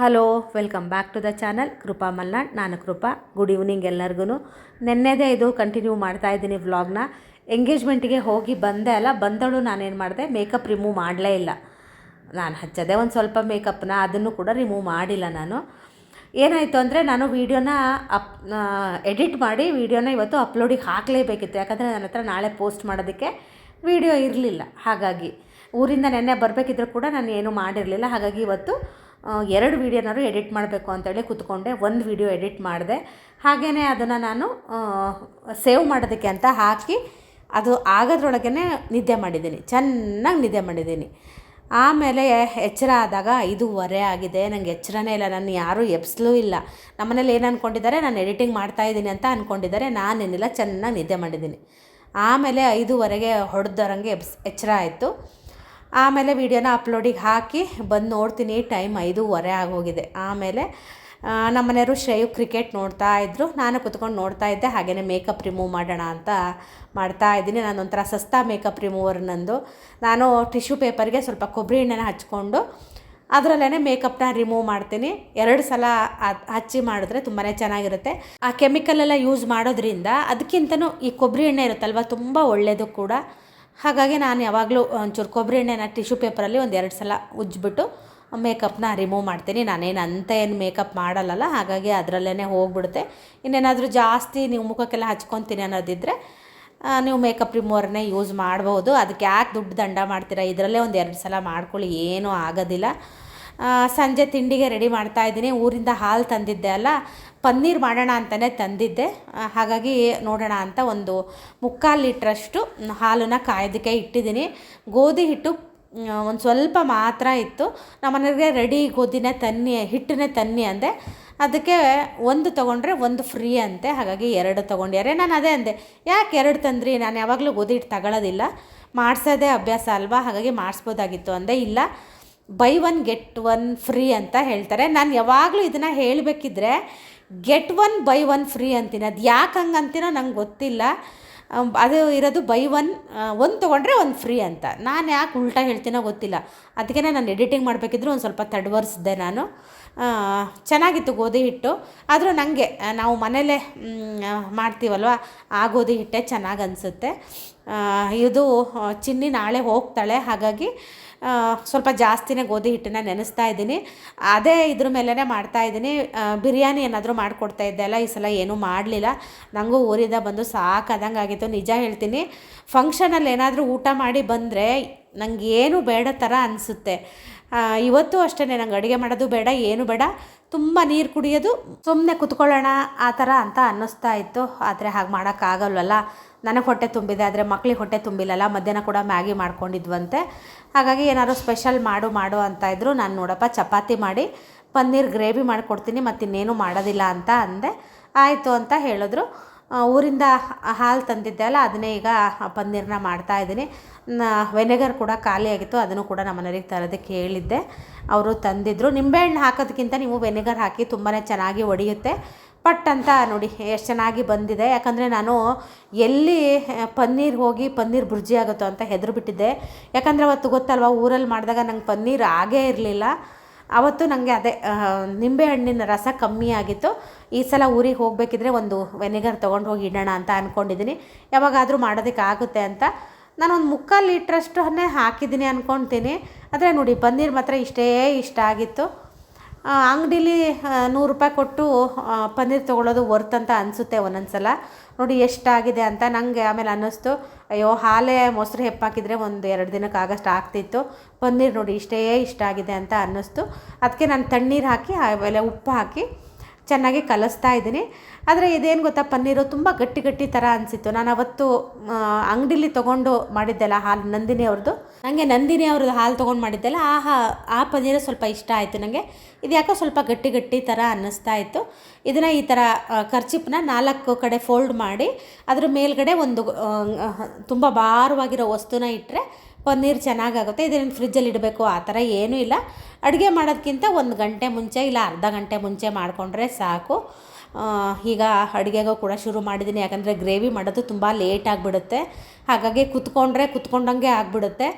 Hello, welcome back to the channel. Krupa Malnad, ನಾನು Krupa. Good evening ಎಲ್ಲರಿಗೂ ನೆನ್ನೆದೇ ಇದು continue ಮಾಡ್ತಾ ಇದ್ದೀನಿ ವ್ಲಾಗ್ನ. ಎಂಗೇಜ್ಮೆಂಟಿಗೆ ಹೋಗಿ ಬಂದೆ ಅಲ್ಲ, ಬಂದಳು ನಾನೇನು ಮಾಡಿದೆ, ಮೇಕಪ್ ರಿಮೂವ್ ಮಾಡಲೇ ಇಲ್ಲ. ನಾನು ಹಚ್ಚದೆ ಒಂದು ಸ್ವಲ್ಪ ಮೇಕಪ್ನ, ಅದನ್ನು ಕೂಡ ರಿಮೂವ್ ಮಾಡಿಲ್ಲ ನಾನು. ಏನಾಯಿತು ಅಂದರೆ ನಾನು ವೀಡಿಯೋನ ಅಪ್ ಎಡಿಟ್ ಮಾಡಿ ವೀಡಿಯೋನ ಇವತ್ತು ಅಪ್ಲೋಡಿಗೆ ಹಾಕಲೇಬೇಕಿತ್ತು. ಯಾಕಂದರೆ ನನ್ನ ಹತ್ರ ನಾಳೆ ಪೋಸ್ಟ್ ಮಾಡೋದಕ್ಕೆ ವೀಡಿಯೋ ಇರಲಿಲ್ಲ. ಹಾಗಾಗಿ ಊರಿಂದ ನೆನ್ನೆ ಬರಬೇಕಿದ್ರು ಕೂಡ ನಾನು ಏನೂ ಮಾಡಿರಲಿಲ್ಲ. ಹಾಗಾಗಿ ಇವತ್ತು ಎರಡು ವೀಡಿಯೋನಾದ್ರು ಎಡಿಟ್ ಮಾಡಬೇಕು ಅಂತೇಳಿ ಕೂತ್ಕೊಂಡೆ, ಒಂದು ವೀಡಿಯೋ ಎಡಿಟ್ ಮಾಡಿದೆ. ಹಾಗೆಯೇ ಅದನ್ನು ನಾನು ಸೇವ್ ಮಾಡೋದಕ್ಕೆ ಅಂತ ಹಾಕಿ ಅದು ಆಗೋದ್ರೊಳಗೇ ನಿದ್ದೆ ಮಾಡಿದ್ದೀನಿ, ಚೆನ್ನಾಗಿ ನಿದ್ದೆ ಮಾಡಿದ್ದೀನಿ. ಆಮೇಲೆ ಎಚ್ಚರ ಆದಾಗ ಐದೂವರೆ ಆಗಿದೆ ನನಗೆ ಎಚ್ಚರನೇ ಇಲ್ಲ, ನಾನು ಯಾರೂ ಎಬ್ಸ್ಲೂ ಇಲ್ಲ. ನಮ್ಮನೇಲಿ ಏನು ಅಂದ್ಕೊಂಡಿದ್ದಾರೆ ನಾನು ಎಡಿಟಿಂಗ್ ಮಾಡ್ತಾ ಇದ್ದೀನಿ ಅಂತ ಅಂದ್ಕೊಂಡಿದ್ದಾರೆ ನಾನೇನಿಲ್ಲ, ಚೆನ್ನಾಗಿ ನಿದ್ದೆ ಮಾಡಿದ್ದೀನಿ. ಆಮೇಲೆ ಐದುವರೆಗೆ ಹೊಡೆದರಂಗೆ ಎಬ್ಸ್, ಎಚ್ಚರ ಆಯಿತು. ಆಮೇಲೆ ವೀಡಿಯೋನ ಅಪ್ಲೋಡಿಗೆ ಹಾಕಿ ಬಂದು ನೋಡ್ತೀನಿ, ಟೈಮ್ ಐದೂವರೆ ಆಗೋಗಿದೆ. ಆಮೇಲೆ ನಮ್ಮ ಮನೆಯವರು ಶ್ರೇಯು ಕ್ರಿಕೆಟ್ ನೋಡ್ತಾ ಇದ್ದರು ನಾನು ಕುತ್ಕೊಂಡು ನೋಡ್ತಾ ಇದ್ದೆ ಹಾಗೆಯೇ ಮೇಕಪ್ ರಿಮೂವ್ ಮಾಡೋಣ ಅಂತ ಮಾಡ್ತಾ ಇದ್ದೀನಿ. ನಾನೊಂಥರ ಸಸ್ತಾ ಮೇಕಪ್ ರಿಮೂವರ್ ನಂದು. ನಾನು ಟಿಶ್ಯೂ ಪೇಪರ್ಗೆ ಸ್ವಲ್ಪ ಕೊಬ್ಬರಿ ಎಣ್ಣೆನ ಹಚ್ಕೊಂಡು ಅದರಲ್ಲೇ ಮೇಕಪ್ನ ರಿಮೂವ್ ಮಾಡ್ತೀನಿ. ಎರಡು ಸಲ ಹಚ್ಚಿ ಮಾಡಿದ್ರೆ ತುಂಬಾ ಚೆನ್ನಾಗಿರುತ್ತೆ. ಆ ಕೆಮಿಕಲೆಲ್ಲ ಯೂಸ್ ಮಾಡೋದ್ರಿಂದ ಅದಕ್ಕಿಂತನೂ ಈ ಕೊಬ್ಬರಿ ಎಣ್ಣೆ ಇರುತ್ತಲ್ವ, ತುಂಬ ಒಳ್ಳೆಯದು ಕೂಡ. ಹಾಗಾಗಿ ನಾನು ಯಾವಾಗಲೂ ಒಂಚೂರು ಕೊಬ್ಬರಿ ಎಣ್ಣೆನ ಟಿಶ್ಯೂ ಪೇಪರಲ್ಲಿ ಒಂದು ಎರಡು ಸಲ ಉಜ್ಜಿಬಿಟ್ಟು ಮೇಕಪ್ನ ರಿಮೂವ್ ಮಾಡ್ತೀನಿ. ನಾನೇನು ಅಂತ ಏನು ಮೇಕಪ್ ಮಾಡಲ್ಲಲ್ಲ, ಹಾಗಾಗಿ ಅದರಲ್ಲೇ ಹೋಗ್ಬಿಡುತ್ತೆ. ಇನ್ನೇನಾದರೂ ಜಾಸ್ತಿ ನೀವು ಮುಖಕ್ಕೆಲ್ಲ ಹಚ್ಕೊತೀನಿ ಅನ್ನೋದಿದ್ದರೆ ನೀವು ಮೇಕಪ್ ರಿಮೂವರ್ನೇ ಯೂಸ್ ಮಾಡ್ಬೋದು. ಅದಕ್ಕೆ ಯಾಕೆ ದುಡ್ಡು ದಂಡ ಮಾಡ್ತೀರಾ? ಇದರಲ್ಲೇ ಒಂದು ಎರಡು ಸಲ ಮಾಡ್ಕೊಳ್ಳಿ. ಏನೂ ಆಗೋದಿಲ್ಲ. ಸಂಜೆ ತಿಂಡಿಗೆ ರೆಡಿ ಮಾಡ್ತಾ ಇದ್ದೀನಿ. ಊರಿಂದ ಹಾಲು ತಂದಿದ್ದೆ ಅಲ್ಲ, ಪನ್ನೀರ್ ಮಾಡೋಣ ಅಂತಲೇ ತಂದಿದ್ದೆ. ಹಾಗಾಗಿ ನೋಡೋಣ ಅಂತ ಒಂದು ಮುಕ್ಕಾಲು ಲೀಟ್ರಷ್ಟು ಹಾಲನ್ನು ಕಾಯೋದಕ್ಕೆ ಇಟ್ಟಿದ್ದೀನಿ. ಗೋಧಿ ಹಿಟ್ಟು ಒಂದು ಸ್ವಲ್ಪ ಮಾತ್ರ ಇತ್ತು. ನಮ್ಮನೆಗೆ ರೆಡಿ ಗೋಧಿನೇ ತನ್ನಿ, ಹಿಟ್ಟನ್ನೇ ತನ್ನಿ ಅಂದೆ. ಅದಕ್ಕೆ ಒಂದು ತೊಗೊಂಡ್ರೆ ಒಂದು ಫ್ರೀ ಅಂತೆ. ಹಾಗಾಗಿ ಎರಡು ತೊಗೊಂಡ್ಯಾರೆ. ನಾನು ಅದೇ ಅಂದೆ, ಯಾಕೆ ಎರಡು ತಂದ್ರಿ? ನಾನು ಯಾವಾಗಲೂ ಗೋಧಿ ಹಿಟ್ಟು ತಗೊಳ್ಳೋದಿಲ್ಲ ಮಾಡಿಸೋದೇ ಅಭ್ಯಾಸ ಅಲ್ವಾ? ಹಾಗಾಗಿ ಮಾಡಿಸ್ಬೋದಾಗಿತ್ತು ಅಂದೆ. ಇಲ್ಲ. Buy one get one free ಅಂತ ಹೇಳ್ತಾರೆ. ನಾನು ಯಾವಾಗಲೂ ಇದನ್ನು ಹೇಳಬೇಕಿದ್ರೆ get one buy one free ಅಂತೀನಿ. ಅದು ಯಾಕೆ ಹಂಗೆ ಅಂತೀನೋ ನಂಗೆ ಗೊತ್ತಿಲ್ಲ. ಅದು ಇರೋದು ಬೈ ಒನ್ ಒಂದು ತೊಗೊಂಡ್ರೆ ಒಂದು ಫ್ರೀ ಅಂತ. ನಾನು ಯಾಕೆ ಉಲ್ಟಾ ಹೇಳ್ತೀನೋ ಗೊತ್ತಿಲ್ಲ. ಅದಕ್ಕೆ ನಾನು ಎಡಿಟಿಂಗ್ ಮಾಡಬೇಕಿದ್ರು ಒಂದು ಸ್ವಲ್ಪ ತಡವರ್ಸಿದ್ದೆ ನಾನು. ಚೆನ್ನಾಗಿತ್ತು ಗೋಧಿ ಹಿಟ್ಟು. ಆದರೂ ನನಗೆ ನಾವು ಮನೇಲೇ ಮಾಡ್ತೀವಲ್ವ, ಆ ಗೋಧಿ ಹಿಟ್ಟೆ ಚೆನ್ನಾಗಿ ಅನಿಸುತ್ತೆ. ಇದು ಚಿನ್ನಿ ನಾಳೆ ಹೋಗ್ತಾಳೆ. ಹಾಗಾಗಿ ಸ್ವಲ್ಪ ಜಾಸ್ತಿನೇ ಗೋಧಿ ಹಿಟ್ಟನ್ನ ನೆನೆಸ್ತಾ ಇದ್ದೀನಿ. ಅದೇ ಇದ್ರ ಮೇಲೇ ಮಾಡ್ತಾ ಇದ್ದೀನಿ. ಬಿರಿಯಾನಿ ಏನಾದರೂ ಮಾಡಿಕೊಡ್ತಾ ಇದ್ದೆ ಅಲ್ಲ, ಈ ಸಲ ಏನೂ ಮಾಡಲಿಲ್ಲ. ನನಗೂ ಊರಿಂದ ಬಂದು ಸಾಕಾದಂಗೆ ಆಗಿತ್ತು. ನಿಜ ಹೇಳ್ತೀನಿ, ಫಂಕ್ಷನಲ್ಲಿ ಏನಾದರೂ ಊಟ ಮಾಡಿ ಬಂದರೆ ನಂಗೆ ಏನು ಬೇಡ ಥರ ಅನಿಸುತ್ತೆ. ಇವತ್ತು ಅಷ್ಟೇ ನಂಗೆ ಅಡುಗೆ ಮಾಡೋದು ಬೇಡ, ಏನು ಬೇಡ. ತುಂಬ ನೀರು ಕುಡಿಯೋದು ಸುಮ್ಮನೆ ಕುತ್ಕೊಳ್ಳೋಣ, ಆ ಥರ ಅಂತ ಅನ್ನಿಸ್ತಾ ಇತ್ತು. ಆದರೆ ಹಾಗೆ ಮಾಡೋಕ್ಕಾಗಲ್ವಲ್ಲ ನನಗೆ ಹೊಟ್ಟೆ ತುಂಬಿದೆ, ಆದರೆ ಮಕ್ಕಳಿಗೆ ಹೊಟ್ಟೆ ತುಂಬಿಲ್ಲಲ್ಲ, ಮಧ್ಯಾಹ್ನ ಕೂಡ ಮ್ಯಾಗಿ ಮಾಡ್ಕೊಂಡಿದ್ವಂತೆ. ಹಾಗಾಗಿ ಏನಾದ್ರು ಸ್ಪೆಷಲ್ ಮಾಡು ಮಾಡು ಅಂತ ಇದ್ದರು ನಾನು ನೋಡಪ್ಪ, ಚಪಾತಿ ಮಾಡಿ, ಪನ್ನೀರ್ ಗ್ರೇವಿ ಮಾಡಿಕೊಡ್ತೀನಿ ಮತ್ತು ಇನ್ನೇನು ಮಾಡೋದಿಲ್ಲ ಅಂತ ಅಂದೆ. ಆಯಿತು ಅಂತ ಹೇಳಿದ್ರು. ಊರಿಂದ ಹಾಲು ತಂದಿದ್ದೆ ಅಲ್ಲ ಅದನ್ನೇ ಈಗ ಪನ್ನೀರ್ನ ಮಾಡ್ತಾ ಇದ್ದೀನಿ. ವೆನೆಗರ್ ಕೂಡ ಖಾಲಿ ಆಗಿತ್ತು, ಅದನ್ನು ಕೂಡ ನಮ್ಮ ಮನೆಯವ್ರಿಗೆ ತರೋದಕ್ಕೆ ಹೇಳಿದ್ದೆ. ಅವರು ತಂದಿದ್ದರು ನಿಂಬೆಹಣ್ಣು ಹಾಕೋದಕ್ಕಿಂತ ನೀವು ವೆನೆಗರ್ ಹಾಕಿ ತುಂಬಾ ಚೆನ್ನಾಗಿ ಒಡೆಯುತ್ತೆ. ಪಟ್ ಅಂತ ನೋಡಿ ಎಷ್ಟು ಚೆನ್ನಾಗಿ ಬಂದಿದೆ. ಯಾಕಂದರೆ ನಾನು ಎಲ್ಲಿ ಪನ್ನೀರ್ ಹೋಗಿ ಪನ್ನೀರ್ ಬುರ್ಜಿ ಆಗುತ್ತೋ ಅಂತ ಹೆದರು ಬಿಟ್ಟಿದ್ದೆ. ಯಾಕಂದರೆ ಅವತ್ತು ಗೊತ್ತಲ್ವ, ಊರಲ್ಲಿ ಮಾಡಿದಾಗ ನಂಗೆ ಪನ್ನೀರ್ ಆಗೇ ಇರಲಿಲ್ಲ. ಅವತ್ತು ನನಗೆ ಅದೇ ನಿಂಬೆ ಹಣ್ಣಿನ ರಸ ಕಮ್ಮಿ ಆಗಿತ್ತು. ಈ ಸಲ ಊರಿಗೆ ಹೋಗಬೇಕಿದ್ರೆ ಒಂದು ವೆನಿಗರ್ ತೊಗೊಂಡು ಹೋಗಿ ಇಡೋಣ ಅಂತ ಅಂದ್ಕೊಂಡಿದ್ದೀನಿ ಯಾವಾಗಾದರೂ ಮಾಡೋದಕ್ಕೆ ಆಗುತ್ತೆ ಅಂತ. ನಾನು ಒಂದು ಮುಕ್ಕಾಲು ಲೀಟ್ರಷ್ಟನ್ನೇ ಹಾಕಿದ್ದೀನಿ ಅಂದ್ಕೊತೀನಿ ಆದರೆ ನೋಡಿ, ಪನ್ನೀರ್ ಮಾತ್ರ ಇಷ್ಟೇ ಇಷ್ಟ ಆಗಿತ್ತು. ಅಂಗಡೀಲಿ ನೂರು ರೂಪಾಯಿ ಕೊಟ್ಟು ಪನ್ನೀರ್ ತೊಗೊಳ್ಳೋದು ವರ್ತ್ ಅಂತ ಅನಿಸುತ್ತೆ ಒಂದೊಂದು ಸಲ ನೋಡಿ ಎಷ್ಟಾಗಿದೆ ಅಂತ ನನಗೆ ಆಮೇಲೆ ಅನ್ನಿಸ್ತು. ಅಯ್ಯೋ, ಹಾಲೇ ಮೊಸರು ಹೆಪ್ಪಾಕಿದರೆ ಒಂದು ಎರಡು ದಿನಕ್ಕೆ ಆಗಷ್ಟು ಆಗ್ತಿತ್ತು. ಪನ್ನೀರ್ ನೋಡಿ ಇಷ್ಟೇ ಇಷ್ಟ ಆಗಿದೆ ಅಂತ ಅನ್ನಿಸ್ತು. ಅದಕ್ಕೆ ನಾನು ತಣ್ಣೀರು ಹಾಕಿ, ಆಮೇಲೆ ಉಪ್ಪು ಹಾಕಿ ಚೆನ್ನಾಗಿ ಕಲಿಸ್ತಾ ಇದ್ದೀನಿ. ಆದರೆ ಇದೇನು ಗೊತ್ತಾ, ಪನ್ನೀರು ತುಂಬ ಗಟ್ಟಿ ಗಟ್ಟಿ ಥರ ಅನಿಸಿತ್ತು. ನಾನು ಅವತ್ತು ಅಂಗಡಿಲಿ ತೊಗೊಂಡು ಮಾಡಿದ್ದೆಲ್ಲ ಹಾಲು, ನಂದಿನಿ ಅವ್ರದ್ದು ನನಗೆ ನಂದಿನಿ ಅವ್ರದ್ದು ಹಾಲು ತೊಗೊಂಡು ಮಾಡಿದ್ದೆಲ್ಲ ಆ ಆ ಪನ್ನೀರು ಸ್ವಲ್ಪ ಇಷ್ಟ ಆಯಿತು ನನಗೆ ಇದು ಯಾಕೋ ಸ್ವಲ್ಪ ಗಟ್ಟಿ ಗಟ್ಟಿ ಥರ ಅನ್ನಿಸ್ತಾ ಇತ್ತು. ಇದನ್ನು ಈ ಥರ ಖರ್ಚಿಪ್ನ ನಾಲ್ಕು ಕಡೆ ಫೋಲ್ಡ್ ಮಾಡಿ, ಅದ್ರ ಮೇಲ್ಗಡೆ ಒಂದು ತುಂಬ ಭಾರವಾಗಿರೋ ವಸ್ತುನ ಇಟ್ಟರೆ ಪನ್ನೀರ್ ಚೆನ್ನಾಗಾಗುತ್ತೆ, ಇದನ್ನು ಫ್ರಿಜ್ಜಲ್ಲಿ ಇಡಬೇಕು, ಆ ಥರ ಏನೂ ಇಲ್ಲ. ಅಡುಗೆ ಮಾಡೋದಕ್ಕಿಂತ ಒಂದು ಗಂಟೆ ಮುಂಚೆ ಇಲ್ಲ ಅರ್ಧ ಗಂಟೆ ಮುಂಚೆ ಮಾಡಿಕೊಂಡ್ರೆ ಸಾಕು. ಈಗ ಅಡುಗೆಗೂ ಕೂಡ ಶುರು ಮಾಡಿದ್ದೀನಿ ಯಾಕಂದರೆ ಗ್ರೇವಿ ಮಾಡೋದು ತುಂಬ ಲೇಟ್ ಆಗಿಬಿಡುತ್ತೆ. ಹಾಗಾಗಿ ಕುತ್ಕೊಂಡ್ರೆ ಕುತ್ಕೊಂಡಂಗೆ ಆಗಿಬಿಡುತ್ತೆ.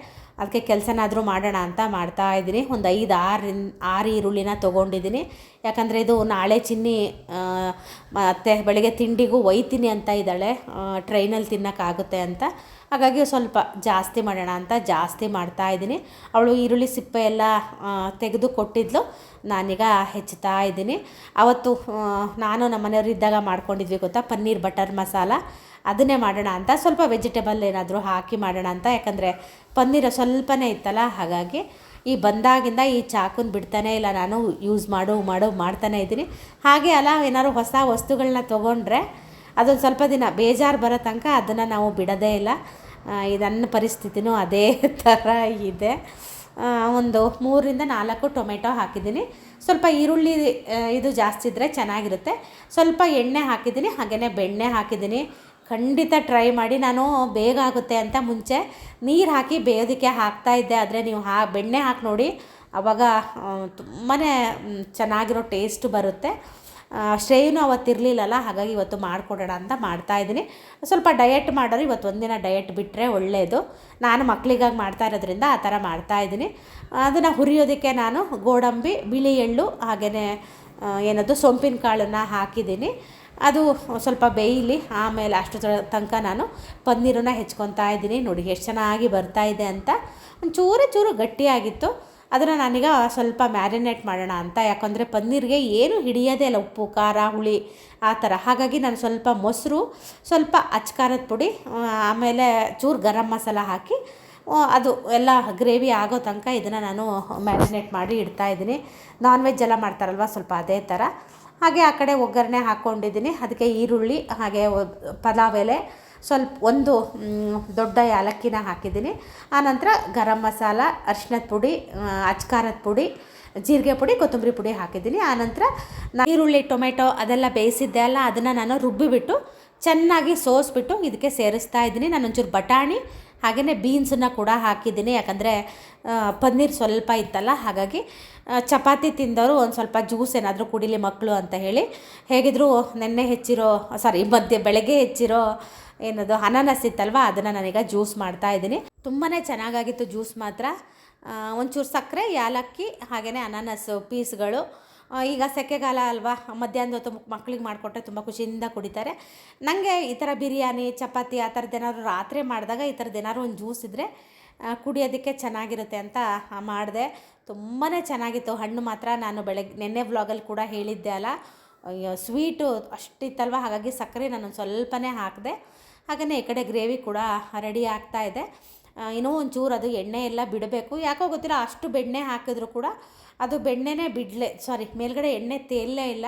ಅದಕ್ಕೆ ಕೆಲಸನಾದರೂ ಮಾಡೋಣ ಅಂತ ಮಾಡ್ತಾ ಇದ್ದೀನಿ. ಒಂದು ಐದು ಆರು ಆರು ಈರುಳ್ಳಿನ ತೊಗೊಂಡಿದ್ದೀನಿ. ಯಾಕಂದರೆ ಇದು ನಾಳೆ ಚಿನ್ನಿ ಮತ್ತು ಬೆಳಗ್ಗೆ ತಿಂಡಿಗೂ ಒಯ್ತೀನಿ ಅಂತ ಇದ್ದಾಳೆ. ಟ್ರೈನಲ್ಲಿ ತಿನ್ನೋಕ್ಕಾಗುತ್ತೆ ಅಂತ. ಹಾಗಾಗಿ ಸ್ವಲ್ಪ ಜಾಸ್ತಿ ಮಾಡೋಣ ಅಂತ ಜಾಸ್ತಿ ಮಾಡ್ತಾ ಇದ್ದೀನಿ. ಅವಳು ಈರುಳ್ಳಿ ಸಿಪ್ಪೆ ಎಲ್ಲ ತೆಗೆದು ಕೊಟ್ಟಿದ್ಲು. ನಾನೀಗ ಹೆಚ್ಚುತ್ತಾ ಇದ್ದೀನಿ. ಅವತ್ತು ನಾನು ನಮ್ಮ ಮನೆಯವರು ಇದ್ದಾಗ ಮಾಡ್ಕೊಂಡಿದ್ವಿ ಗೊತ್ತಾ? ಪನ್ನೀರ್ ಬಟರ್ ಮಸಾಲ. ಅದನ್ನೇ ಮಾಡೋಣ ಅಂತ ಸ್ವಲ್ಪ ವೆಜಿಟೇಬಲ್ ಏನಾದರೂ ಹಾಕಿ ಮಾಡೋಣ ಅಂತ. ಯಾಕಂದರೆ ಪನ್ನೀರ ಸ್ವಲ್ಪನೇ ಇತ್ತಲ್ಲ, ಹಾಗಾಗಿ ಈ ಬಂದಾಗಿಂದ ಈ ಚಾಕುನ ಬಿಡ್ತಾನೆ ಇಲ್ಲ. ನಾನು ಯೂಸ್ ಮಾಡು ಮಾಡು ಮಾಡ್ತಾನೆ ಇದ್ದೀನಿ. ಹಾಗೆ ಅಲ್ಲ, ಏನಾದ್ರು ಹೊಸ ವಸ್ತುಗಳನ್ನ ತೊಗೊಂಡ್ರೆ ಅದೊಂದು ಸ್ವಲ್ಪ ದಿನ ಬೇಜಾರು ಬರೋ ತನಕ ಅದನ್ನು ನಾವು ಬಿಡೋದೇ ಇಲ್ಲ. ಇದನ್ನ ಪರಿಸ್ಥಿತಿನೂ ಅದೇ ಥರ ಇದೆ. ಒಂದು ಮೂರರಿಂದ ನಾಲ್ಕು ಟೊಮೆಟೊ ಹಾಕಿದ್ದೀನಿ. ಸ್ವಲ್ಪ ಈರುಳ್ಳಿ ಇದು ಜಾಸ್ತಿ ಇದ್ದರೆ ಚೆನ್ನಾಗಿರುತ್ತೆ. ಸ್ವಲ್ಪ ಎಣ್ಣೆ ಹಾಕಿದ್ದೀನಿ. ಹಾಗೆಯೇ ಬೆಣ್ಣೆ ಹಾಕಿದ್ದೀನಿ. ಖಂಡಿತ ಟ್ರೈ ಮಾಡಿ. ನಾನು ಬೇಗ ಆಗುತ್ತೆ ಅಂತ ಮುಂಚೆ ನೀರು ಹಾಕಿ ಬೇಯೋದಕ್ಕೆ ಹಾಕ್ತಾ ಇದ್ದೆ. ಆದರೆ ನೀವು ಹಾ, ಬೆಣ್ಣೆ ಹಾಕಿ ನೋಡಿ. ಆವಾಗ ತುಂಬಾ ಚೆನ್ನಾಗಿರೋ ಟೇಸ್ಟ್ ಬರುತ್ತೆ. ಶ್ರೇಯನು ಅವತ್ತು ಇರಲಿಲ್ಲಲ್ಲ, ಹಾಗಾಗಿ ಇವತ್ತು ಮಾಡಿಕೊಡೋಣ ಅಂತ ಮಾಡ್ತಾ ಇದ್ದೀನಿ. ಸ್ವಲ್ಪ ಡಯಟ್ ಮಾಡೋರು ಇವತ್ತು ಒಂದಿನ ಡಯಟ್ ಬಿಟ್ಟರೆ ಒಳ್ಳೆಯದು ನಾನು ಮಕ್ಕಳಿಗಾಗಿ ಮಾಡ್ತಾ ಇರೋದ್ರಿಂದ ಆ ಥರ ಮಾಡ್ತಾ ಇದ್ದೀನಿ. ಅದನ್ನು ಹುರಿಯೋದಕ್ಕೆ ನಾನು ಗೋಡಂಬಿ, ಬಿಳಿ ಎಳ್ಳು ಹಾಗೆಯೇ ಏನದು, ಸೊಂಪಿನ ಕಾಳನ್ನು ಹಾಕಿದ್ದೀನಿ. ಅದು ಸ್ವಲ್ಪ ಬೇಯಲಿ, ಆಮೇಲೆ ಅಷ್ಟು ತನಕ ನಾನು ಪನ್ನೀರನ್ನ ಹೆಚ್ಕೊತಾ ಇದ್ದೀನಿ. ನೋಡಿ ಎಷ್ಟು ಚೆನ್ನಾಗಿ ಬರ್ತಾ ಇದೆ ಅಂತ. ಒಂಚೂರು ಚೂರು ಗಟ್ಟಿಯಾಗಿತ್ತು. ಅದನ್ನು ನಾನೀಗ ಸ್ವಲ್ಪ ಮ್ಯಾರಿನೇಟ್ ಮಾಡೋಣ ಅಂತ. ಯಾಕಂದರೆ ಪನ್ನೀರಿಗೆ ಏನು ಹಿಡಿಯೋದೇ ಇಲ್ಲ. ಉಪ್ಪು, ಖಾರ, ಹುಳಿ, ಆ ಥರ. ಹಾಗಾಗಿ ನಾನು ಸ್ವಲ್ಪ ಮೊಸರು, ಸ್ವಲ್ಪ ಅಚ್ಕಾರದ ಪುಡಿ ಆಮೇಲೆ ಚೂರು ಗರಂ ಮಸಾಲ ಹಾಕಿ ಅದು ಎಲ್ಲ ಗ್ರೇವಿ ಆಗೋ ತನಕ ಇದನ್ನು ನಾನು ಮ್ಯಾರಿನೇಟ್ ಮಾಡಿ ಇಡ್ತಾ ಇದ್ದೀನಿ. ನಾನ್ ವೆಜ್ ಎಲ್ಲ ಮಾಡ್ತಾರಲ್ವ ಸ್ವಲ್ಪ ಅದೇ ಥರ. ಹಾಗೆ ಆ ಕಡೆ ಒಗ್ಗರಣೆ ಹಾಕ್ಕೊಂಡಿದ್ದೀನಿ. ಅದಕ್ಕೆ ಈರುಳ್ಳಿ, ಹಾಗೆ ಪಲಾವ್ ಎಲೆ ಸ್ವಲ್ಪ ಒಂದು ದೊಡ್ಡ ಏಲಕ್ಕಿನ ಹಾಕಿದ್ದೀನಿ. ಆನಂತರ ಗರಂ ಮಸಾಲ ಅರಿಶಿನದ ಪುಡಿ ಅಚ್ಕಾರದ ಪುಡಿ, ಜೀರಿಗೆ ಪುಡಿ, ಕೊತ್ತಂಬರಿ ಪುಡಿ ಹಾಕಿದ್ದೀನಿ. ಆನಂತರ ಈರುಳ್ಳಿ, ಟೊಮೆಟೊ ಅದೆಲ್ಲ ಬೇಯಿಸಿದ್ದೆ ಅಲ್ಲ, ಅದನ್ನು ನಾನು ರುಬ್ಬಿಬಿಟ್ಟು ಚೆನ್ನಾಗಿ ಸೋಸ್ಬಿಟ್ಟು ಇದಕ್ಕೆ ಸೇರಿಸ್ತಾ ಇದ್ದೀನಿ. ನಾನು ಒಂಚೂರು ಬಟಾಣಿ ಹಾಗೆಯೇ ಬೀನ್ಸನ್ನು ಕೂಡ ಹಾಕಿದ್ದೀನಿ. ಯಾಕಂದರೆ ಪನ್ನೀರ್ ಸ್ವಲ್ಪ ಇತ್ತಲ್ಲ, ಹಾಗಾಗಿ ಚಪಾತಿ ತಿಂದವರು ಒಂದು ಸ್ವಲ್ಪ ಜ್ಯೂಸ್ ಏನಾದರೂ ಕುಡಿಲಿ ಮಕ್ಕಳು ಅಂತ ಹೇಳಿ. ಹೇಗಿದ್ರು ನೆನ್ನೆ ಹೆಚ್ಚಿರೋ, ಸಾರಿ ಮಧ್ಯೆ ಬೆಳಗ್ಗೆ ಹೆಚ್ಚಿರೋ ಏನದು, ಅನಾನಸ್ ಇತ್ತಲ್ವ, ಅದನ್ನು ನಾನೀಗ ಜ್ಯೂಸ್ ಮಾಡ್ತಾ ಇದ್ದೀನಿ. ತುಂಬಾ ಚೆನ್ನಾಗಾಗಿತ್ತು ಜ್ಯೂಸ್ ಮಾತ್ರ. ಒಂಚೂರು ಸಕ್ಕರೆ, ಯಾಲಕ್ಕಿ ಹಾಗೆಯೇ ಅನಾನಸ್ಸು ಪೀಸ್ಗಳು ಈಗ ಸೆಕೆಗಾಲ ಅಲ್ವಾ? ಮಧ್ಯಾಹ್ನದ ಹೊತ್ತು ಮಕ್ಕಳಿಗೆ ಮಾಡಿಕೊಟ್ರೆ ತುಂಬ ಖುಷಿಯಿಂದ ಕುಡಿತಾರೆ. ನನಗೆ ಈ ಥರ ಬಿರಿಯಾನಿ, ಚಪಾತಿ ಆ ಥರದ್ದು ಏನಾದ್ರು ರಾತ್ರಿ ಮಾಡಿದಾಗ ಈ ಥರದ್ದು ಏನಾದ್ರು ಒಂದು ಜ್ಯೂಸ್ ಇದ್ದರೆ ಕುಡಿಯೋದಕ್ಕೆ ಚೆನ್ನಾಗಿರುತ್ತೆ ಅಂತ ಮಾಡಿದೆ. ತುಂಬಾ ಚೆನ್ನಾಗಿತ್ತು. ಹಣ್ಣು ಮಾತ್ರ ನಾನು ಬೆಳಗ್ಗೆ ನಿನ್ನೆ ವ್ಲಾಗಲ್ಲಿ ಕೂಡ ಹೇಳಿದ್ದೆ ಅಲ್ಲ. ಸ್ವೀಟು ಅಷ್ಟಿತ್ತಲ್ವ? ಹಾಗಾಗಿ ಸಕ್ಕರೆ ನಾನು ಸ್ವಲ್ಪನೇ ಹಾಕಿದೆ. ಹಾಗೆಯೇ ಈ ಕಡೆ ಗ್ರೇವಿ ಕೂಡ ರೆಡಿ ಆಗ್ತಾ ಇದೆ. ಇನ್ನೂ ಒಂಚೂರು ಅದು ಎಣ್ಣೆ ಎಲ್ಲ ಬಿಡಬೇಕು. ಯಾಕೋ ಗೊತ್ತಿಲ್ಲ, ಅಷ್ಟು ಬೆಣ್ಣೆ ಹಾಕಿದ್ರು ಕೂಡ ಅದು ಬೆಣ್ಣೆನೇ ಬಿಡಲೆ. ಸಾರಿ ಮೇಲ್ಗಡೆ ಎಣ್ಣೆ ತೇಲೇ ಇಲ್ಲ.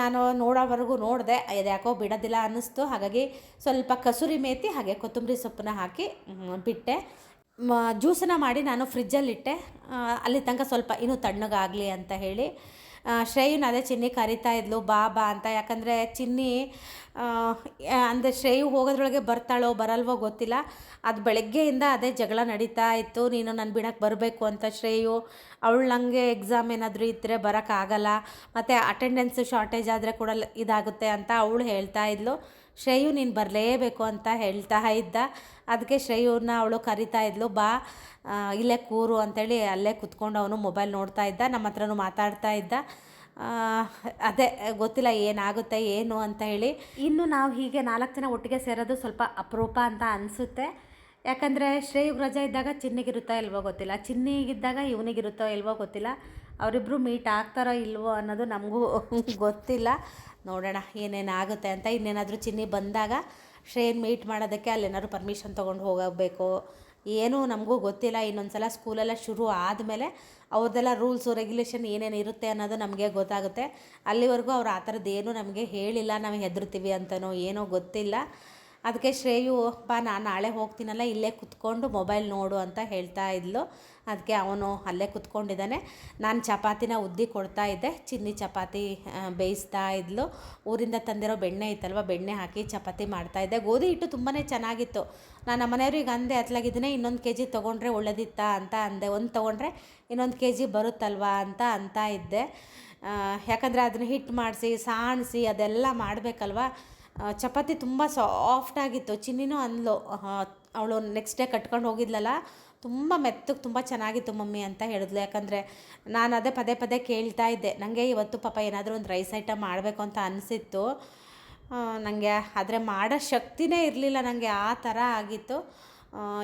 ನಾನು ನೋಡೋವರೆಗೂ ನೋಡಿದೆ ಇದು ಯಾಕೋ ಬಿಡೋದಿಲ್ಲ ಅನ್ನಿಸ್ತು. ಹಾಗಾಗಿ ಸ್ವಲ್ಪ ಕಸೂರಿ ಮೇತಿ, ಹಾಗೆ ಕೊತ್ತಂಬರಿ ಸೊಪ್ಪನ್ನ ಹಾಕಿ ಬಿಟ್ಟೆ. ಜ್ಯೂಸನ್ನ ಮಾಡಿ ನಾನು ಫ್ರಿಜ್ಜಲ್ಲಿಟ್ಟೆ ಅಲ್ಲಿ ತನಕ ಸ್ವಲ್ಪ ಇನ್ನೂ ತಣ್ಣಗಾಗಲಿ ಅಂತ ಹೇಳಿ. ಶ್ರೇಯನ್ ಅದೇ ಚಿನ್ನಿ ಕರಿತಾ ಇದ್ಲು, ಬಾ ಬಾ ಅಂತ. ಯಾಕಂದರೆ ಚಿನ್ನಿ ಅಂದರೆ ಶ್ರೇಯು ಹೋಗೋದ್ರೊಳಗೆ ಬರ್ತಾಳೋ, ಬರಲ್ವೋ ಗೊತ್ತಿಲ್ಲ. ಅದು ಬೆಳಗ್ಗೆಯಿಂದ ಅದೇ ಜಗಳ ನಡೀತಾ ಇತ್ತು. ನೀನು ನನ್ನ ಬಿಡಕ್ಕೆ ಬರಬೇಕು ಅಂತ ಶ್ರೇಯು, ಅವಳು ನನಗೆ ಎಕ್ಸಾಮ್ ಏನಾದರೂ ಇದ್ದರೆ ಬರೋಕ್ಕಾಗಲ್ಲ ಮತ್ತು ಅಟೆಂಡೆನ್ಸ್ ಶಾರ್ಟೇಜ್ ಆದರೆ ಕೂಡ ಇದಾಗುತ್ತೆ ಅಂತ ಅವಳು ಹೇಳ್ತಾ ಇದ್ಲು. ಶ್ರೇಯು ನೀನು ಬರಲೇಬೇಕು ಅಂತ ಹೇಳ್ತಾ ಇದ್ದ. ಅದಕ್ಕೆ ಶ್ರೇಯುನ ಅವಳು ಕರಿತಾ ಇದ್ಲು, ಬಾ ಇಲ್ಲೇ ಕೂರು ಅಂತೇಳಿ ಅಲ್ಲೇ ಕುತ್ಕೊಂಡು ಅವನು ಮೊಬೈಲ್ ನೋಡ್ತಾ ಇದ್ದ, ನಮ್ಮ ಹತ್ರನೂ ಮಾತಾಡ್ತಾ ಇದ್ದ. ಅದೇ, ಗೊತ್ತಿಲ್ಲ ಏನಾಗುತ್ತೆ, ಏನು ಅಂತ ಹೇಳಿ. ಇನ್ನು ನಾವು ಹೀಗೆ ನಾಲ್ಕು ಜನ ಒಟ್ಟಿಗೆ ಸೇರೋದು ಸ್ವಲ್ಪ ಅಪರೂಪ ಅಂತ ಅನಿಸುತ್ತೆ. ಯಾಕಂದರೆ ಶ್ರೇಯುಗ್ ರಜಾ ಇದ್ದಾಗ ಚಿನ್ನಿಗಿರುತ್ತೋ ಇಲ್ವೋ ಗೊತ್ತಿಲ್ಲ. ಚಿನ್ನಿಗಿದ್ದಾಗ ಇವನಿಗಿರುತ್ತೋ ಇಲ್ವೋ ಗೊತ್ತಿಲ್ಲ. ಅವರಿಬ್ಬರು ಮೀಟ್ ಆಗ್ತಾರೋ ಇಲ್ವೋ ಅನ್ನೋದು ನಮಗೂ ಗೊತ್ತಿಲ್ಲ. ನೋಡೋಣ ಏನೇನಾಗುತ್ತೆ ಅಂತ. ಇನ್ನೇನಾದರೂ ಚಿನ್ನಿ ಬಂದಾಗ ಶ್ರೇಯನ್ ಮೀಟ್ ಮಾಡೋದಕ್ಕೆ ಅಲ್ಲೇನಾದ್ರು ಪರ್ಮಿಷನ್ ತೊಗೊಂಡು ಹೋಗಬೇಕು. ಏನೂ ನಮಗೂ ಗೊತ್ತಿಲ್ಲ. ಇನ್ನೊಂದು ಸಲ ಸ್ಕೂಲೆಲ್ಲ ಶುರು ಆದಮೇಲೆ ಅವ್ರದ್ದೆಲ್ಲ ರೂಲ್ಸು ರೆಗ್ಯುಲೇಷನ್ ಏನೇನು ಇರುತ್ತೆ ಅನ್ನೋದು ನಮಗೆ ಗೊತ್ತಾಗುತ್ತೆ. ಅಲ್ಲಿವರೆಗೂ ಅವ್ರು ಆ ಥರದ್ದು ಏನೂ ನಮಗೆ ಹೇಳಿಲ್ಲ. ನಾವು ಹೆದರ್ತೀವಿ ಅಂತನೋ ಏನೋ ಗೊತ್ತಿಲ್ಲ. ಅದಕ್ಕೆ ಶ್ರೇಯು, ಬಾ, ನಾನು ನಾಳೆ ಹೋಗ್ತೀನಲ್ಲ, ಇಲ್ಲೇ ಕುತ್ಕೊಂಡು ಮೊಬೈಲ್ ನೋಡು ಅಂತ ಹೇಳ್ತಾ ಇದ್ಲು. ಅದಕ್ಕೆ ಅವನು ಅಲ್ಲೇ ಕುತ್ಕೊಂಡಿದ್ದಾನೆ. ನಾನು ಚಪಾತಿನ ಉದ್ದಿ ಕೊಡ್ತಾ ಇದ್ದೆ. ಚಿನ್ನಿ ಚಪಾತಿ ಬೇಯಿಸ್ತಾ ಇದ್ಲು. ಊರಿಂದ ತಂದಿರೋ ಬೆಣ್ಣೆ ಇತ್ತಲ್ವ, ಬೆಣ್ಣೆ ಹಾಕಿ ಚಪಾತಿ ಮಾಡ್ತಾ ಇದ್ದೆ. ಗೋಧಿ ಹಿಟ್ಟು ತುಂಬಾ ಚೆನ್ನಾಗಿತ್ತು. ನಾನು ಮನೆಯವ್ರಿಗೆ ಅಂದೆ ಅತ್ಲಾಗಿದ್ದೀನಿ ಇನ್ನೊಂದು ಕೆ ಜಿ ತೊಗೊಂಡ್ರೆ ಒಳ್ಳೇದಿತ್ತಾ ಅಂತ ಅಂದೆ. ಒಂದು ತೊಗೊಂಡ್ರೆ ಇನ್ನೊಂದು ಕೆ ಜಿ ಬರುತ್ತಲ್ವಾ ಅಂತ ಅಂತ ಇದ್ದೆ. ಯಾಕಂದರೆ ಅದನ್ನ ಹಿಟ್ಟು ಮಾಡಿಸಿ, ಸಾಣಿಸಿ ಅದೆಲ್ಲ ಮಾಡಬೇಕಲ್ವ? ಚಪಾತಿ ತುಂಬ ಸಾಫ್ಟಾಗಿತ್ತು ಚಿನ್ನಿನೂ ಅಂದ್ಲು ಅವಳು ನೆಕ್ಸ್ಟ್ ಡೇ ಕಟ್ಕೊಂಡು ಹೋಗಿದ್ಲಲ್ಲ, ತುಂಬ ಮೆತ್ತಗೆ ತುಂಬ ಚೆನ್ನಾಗಿತ್ತು ಮಮ್ಮಿ ಅಂತ ಹೇಳಿದ್ಲು. ಯಾಕಂದರೆ ನಾನು ಅದೇ ಪದೇ ಪದೇ ಕೇಳ್ತಾ ಇದ್ದೆ. ನನಗೆ ಇವತ್ತು ಪಾಪ ಏನಾದರೂ ಒಂದು ರೈಸ್ ಐಟಮ್ ಮಾಡಬೇಕು ಅಂತ ಅನಿಸಿತ್ತು. ನನಗೆ ಆದರೆ ಮಾಡೋ ಶಕ್ತಿನೇ ಇರಲಿಲ್ಲ ನನಗೆ ಆ ಥರ ಆಗಿತ್ತು.